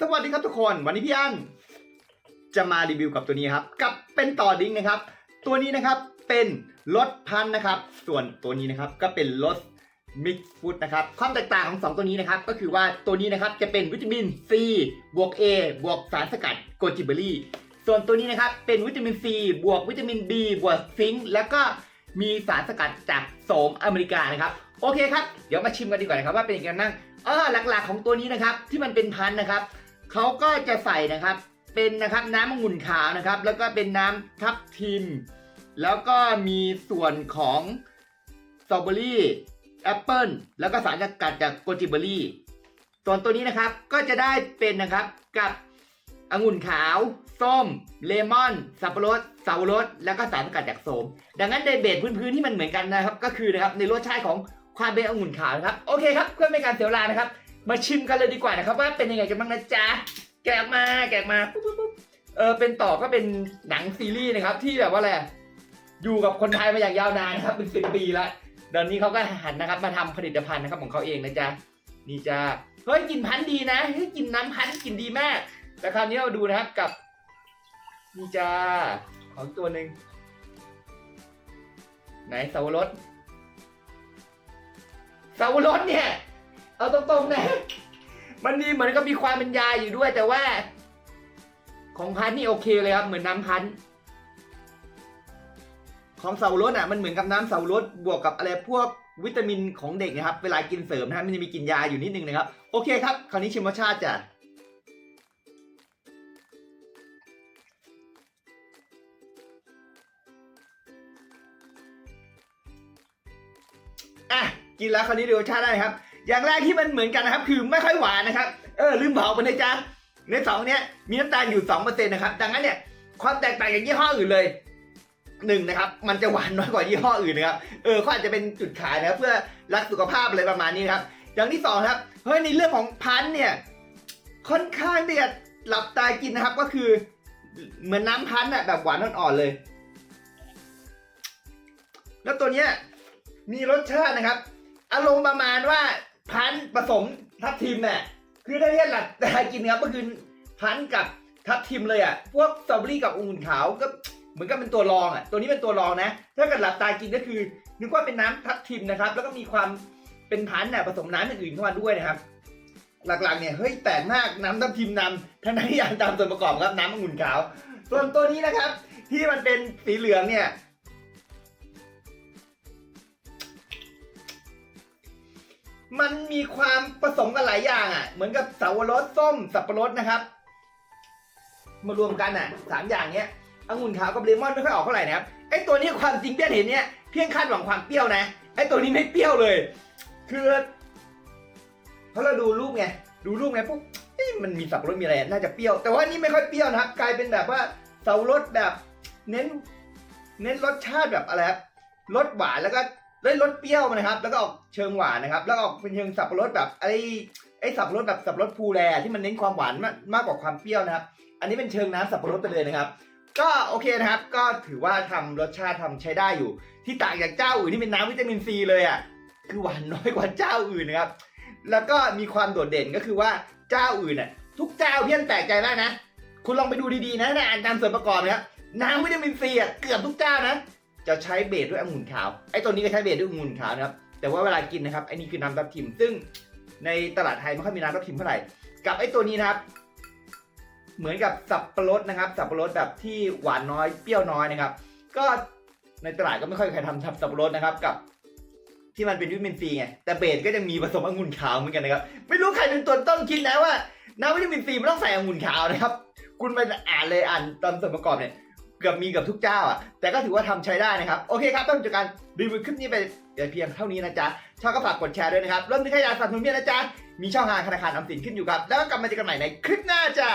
สวัสดีครับทุกคนวันนี้พี่อันจะมารีวิวกับตัวนี้ครับกับเป็นต่อดิ้งนะครับ ตัวนี้นะครับเป็นรสพันนะครับ ส่วนตัวนี้นะครับก็เป็นรสมิกซ์ฟูดนะครับความแตกต่างของสองตัวนี้นะครับ ก็คือว่าตัวนี้นะครับจะเป็นวิตามินซีบวก A บวกสารสกัดโกจิเบอรี่ ส่วนตัวนี้นะครับเป็นวิตามินซีบวกวิตามิน B บวกซิงค์แล้วก็มีสารสกัดจากโสมอเมริกานะครับ โอเคครับ เดี๋ยวมาชิมกันดีกว่านะครับว่าเป็นยังไงกันบ้างเออหลักๆของตัวนี้นะครับที่มันเป็นพันนะครับ เขาก็จะใส่นะครับเป็นนะครับน้ำองุ่นขาวนะครับ แล้วก็เป็นน้ำทับทิม แล้วก็มีส่วนของสตรอเบอรี่แอปเปิลแล้วก็สารสกัดจากโกจิเบอรี่ส่วนตัวนี้นะครับก็จะได้เป็นนะครับกับองุ่นขาว ส้ม เลมอน สับปะรดเสาวรสแล้วก็สารสกัดจากโสม ดังนั้นในเบสพื้นๆที่มันเหมือนกันนะครับ ก็คือนะครับในรสชาติของความเป็นองุ่นขาวนะครับ โอเคครับเพื่อไม่การเสียเวลานะครับ มาชิมกันเลยดีกว่านะครับว่าเป็นยังไงกันบ้างนะจ๊ะ แกะมาแกะมาปุ๊บปุ๊บปุ๊บเออเป็นต่อก็เป็นหนังซีรีส์นะครับ ที่แบบว่าอะไรอยู่กับคนไทยมาอย่างยาวนานนะครับเป็นสิบปีล้วเดี๋ยวนี้เขาก็หันนะครับ มาทำผลิตภัณฑ์นะครับของเขาเองนะจ๊ะนี่จ้าเฮ้ยกลินพันธุ์ดีนะเฮ้ยกลินน้ำพันธุ์กลินดีมากแต่คราวนี้เราดูนะครับกับนี่จ้าของตัวหนึ่งไหนสาวรสสาวรสเนี่ย เอาตรงๆนะ มันมีเหมือนกับมีความเป็นยาอยู่ด้วย แต่ว่า ของพันธุ์นี่โอเคเลยครับ เหมือนน้ำพันธุ์ของเสาวรสอะมันเหมือนกับน้ำเสาวรสบวกกับอะไรพวกวิตามินของเด็กนะครับ เวลากินเสริมนะมันจะมีกลินยาอยู่นิดนึงนะครับ โอเคครับ คราวนี้ชิมรสชาติจ้ะอะกินแล้วคราวนี้ดูรสชาติได้ครับ อย่างแรกที่มันเหมือนกันนะครับ คือไม่ค่อยหวานนะครับ เออลืมบอกไปเลยจ้าในสองเนี้ยมีน้ำตาลอยู่สองเปอร์เซ็นต์นะครับ ดังนั้นเนี่ยความแตกต่างจากยี่ห้ออื่นเลยหนึ่งนะครับ มันจะหวานน้อยกว่ายี่ห้ออื่นนะครับ เออเขาอาจจะเป็นจุดขายนะครับ เพื่อรักสุขภาพอะไรประมาณนี้นครับ อย่างที่สองครับ เฮ้ยในเรื่องของพันเนี่ย ค่อนข้างที่จะหลับตากินนะครับ ก็คือ เหมือนน้ำพันธุ์อะแบบหวานอ่อนๆเลย แล้วตัวเนี้ยมีรสชาตินะครับ อารมณ์ประมาณว่า พันผสมทับทิมเนี่ยคือถ้าเรียกหลักตากินครับก็คือพันกับทับทิมเลยอะพวกสตรอเบอรี่กับองุ่นขาวก็เหมือนกับเป็นตัวรองอะตัวนี้เป็นตัวรองนะ ถ้าเกิดหลับตากินก็คือนึกว่าเป็นน้ำทับทิมนะครับ แล้วก็มีความเป็นพันธุ์น่ะผสมน้ำอื่นๆเข้ามาด้วยนะครับ หลักๆเนี่ยเฮ้ยแปลกมากน้ำทับทิมนำทั้งที่านตามส่วนประกอบครับน้ำองุ่นขาว ส่วนตัวนี้นะครับ ที่มันเป็นสีเหลืองเนี่ย มันมีความผสมกันหลายอย่างอะ เหมือนกับเสาวรสส้มสับปะรดนะครับ มารวมกันอะสามอย่างเนี้ยองุ่นขาวกับเลมอนไม่ค่อยออกเท่าไหร่นะครับไอตัวนี้ความจริงเปี้ยนเห็นเนี่ยเพียงคาดหวังความเปรี้ยวนะไอตัวนี้ไม่เปรี้ยวเลย คือเพราะเราดูรูปไงดูรูปไงปุ๊บมันมีสับปะรดมีอะไรน่าจะเปรี้ยว แต่ว่านี่ไม่ค่อยเปรี้ยวนะครับ กลายเป็นแบบว่าเสาวรสแบบ เน้น เน้นรสชาติแบบอะไรครับรสหวานแล้วก็ ได้รสเปรี้ยวมานะครับ แล้วก็ออกเชิงหวานนะครับ แล้วก็ออกเป็นเชิงสับปะรดแบบไอ้ไอ้สับปะรดแบบสับปะรดภูแลที่มันเน้นความหวานมากมากกว่าความเปรี้ยวนะครับ อันนี้เป็นเชิงน้ำสับปะรดไปเลยนะครับ ก็โอเคนะครับ ก็ถือว่าทำรสชาติทำใช้ได้อยู่ ที่ต่างจากเจ้าอื่นที่เป็นน้ำวิตามินซีเลยอะคือหวานน้อยกว่าเจ้าอื่นนะครับ แล้วก็มีความโดดเด่นก็คือว่าเจ้าอื่นอะทุกเจ้าเพี้ยนแปลกใจมากนะ คุณลองไปดูดีๆนะในอ่านตามส่วนประกอบนะครับน้ำวิตามินซีอะเกือบทุกเจ้านะ จะใช้เบสด้วยองุ่นขาวไอ้ตัวนี้ก็ใช้เบสด้วยองุ่นขาวนะครับแต่ว่าเวลากินนะครับไอ้นี่คือน้ำทับทิม ซึ่งในตลาดไทยไม่ค่อยมีน้ำทับทิมเท่าไหร่กับไอ้ตัวนี้นะครับ เหมือนกับสับปะรดนะครับ สับปะรดแบบที่หวานน้อยเปรี้ยวน้อยนะครับ ก็ในตลาดก็ไม่ค่อยใครทำสับปะรดนะครับกับที่มันเป็นวิตามินซีไงแต่เบสก็ยังมีผสมองุ่นขาวเหมือนกันนะครับ ไม่รู้ใครเป็นตัวต้นคิดนะว่าน้ำวิตามินซีมันต้องใส่องุ่นขาวนะครับ คุณไปอ่านเลยอ่านตามส่วนประกอบเนี่ย กือบมีเกับทุกเจ้าอะแต่ก็ถือว่าทำใช้ได้นะครับ โอเคครับต้องจากการรีวิวคลิปนี้ไปเพียงเท่านี้นะจ๊ะชอบก็ฝากกดแชร์ด้วยนะครับเริ่มที่ขยะสนับสนุนเมียนะจ๊ะมีช่องทางธนาคารออมสินขึ้นอยู่ครับ แล้วก็กลับมาเจอกันใหม่ในคลิปหน้าจ้า